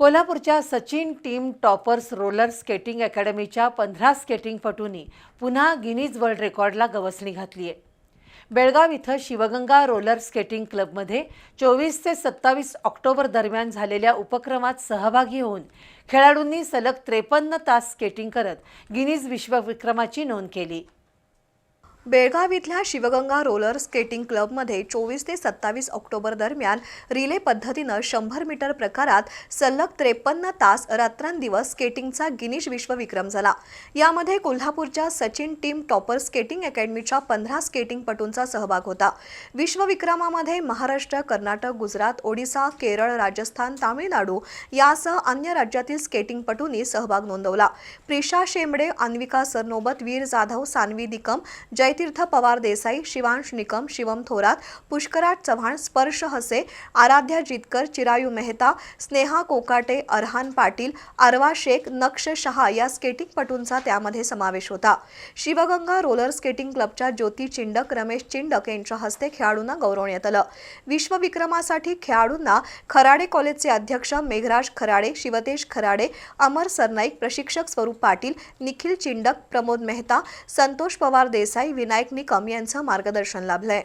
कोल्हापूरच्या Sachin team toppers roller skating अकॅडमीच्या पंधरा स्केटिंगपटूंनी पुन्हा गिनीज वर्ल्ड रेकॉर्डला गवसणी घातली आहे. बेळगाव इथं शिवगंगा रोलर स्केटिंग क्लबमध्ये चोवीस ते सत्तावीस ऑक्टोबर दरम्यान झालेल्या उपक्रमात सहभागी होऊन खेळाडूंनी सलग त्रेपन्न तास स्केटिंग करत गिनीज विश्वविक्रमाची नोंद केली. बेळगाव इथल्या शिवगंगा रोलर स्केटिंग क्लबमध्ये चोवीस ते सत्तावीस ऑक्टोबर दरम्यान रिले पद्धतीनं शंभर मीटर प्रकारात सलग त्रेपन्न तास रात्रंदिवस स्केटिंगचा गिनीश विश्वविक्रम झाला. यामध्ये कोल्हापूरच्या सचिन टीम टॉपर स्केटिंग अकॅडमीच्या पंधरा स्केटिंगपटूंचा सहभाग होता. विश्वविक्रमामध्ये महाराष्ट्र कर्नाटक गुजरात ओडिसा केरळ राजस्थान तामिळनाडू यासह अन्य राज्यातील स्केटिंगपटूंनी सहभाग नोंदवला. प्रिशा शेंबडे अन्विका सरनोबत वीर जाधव सान्वी जय जयतीर्थ पवार देसाई शिवांश निकम शिवम थोरात पुष्कराज चव्हाण स्पर्श हसे आराध्या जितकर चिरायू मेहता स्नेहा कोकाटे अरहान पाटील अरवा शेख नक्ष शहा या स्केटिंगपटूंचा त्यामध्ये समावेश होता. शिवगंगा रोलर स्केटिंग क्लबच्या ज्योती चिंडक रमेश चिंडक यांच्या हस्ते खेळाडूंना गौरवण्यात आलं. विश्वविक्रमासाठी खेळाडूंना खराडे कॉलेजचे अध्यक्ष मेघराज खराडे शिवतेश खराडे अमर सरनाईक प्रशिक्षक स्वरूप पाटील निखिल चिंडक प्रमोद मेहता संतोष पवार देसाई विनायक निकम यांचं मार्गदर्शन लाभलंय.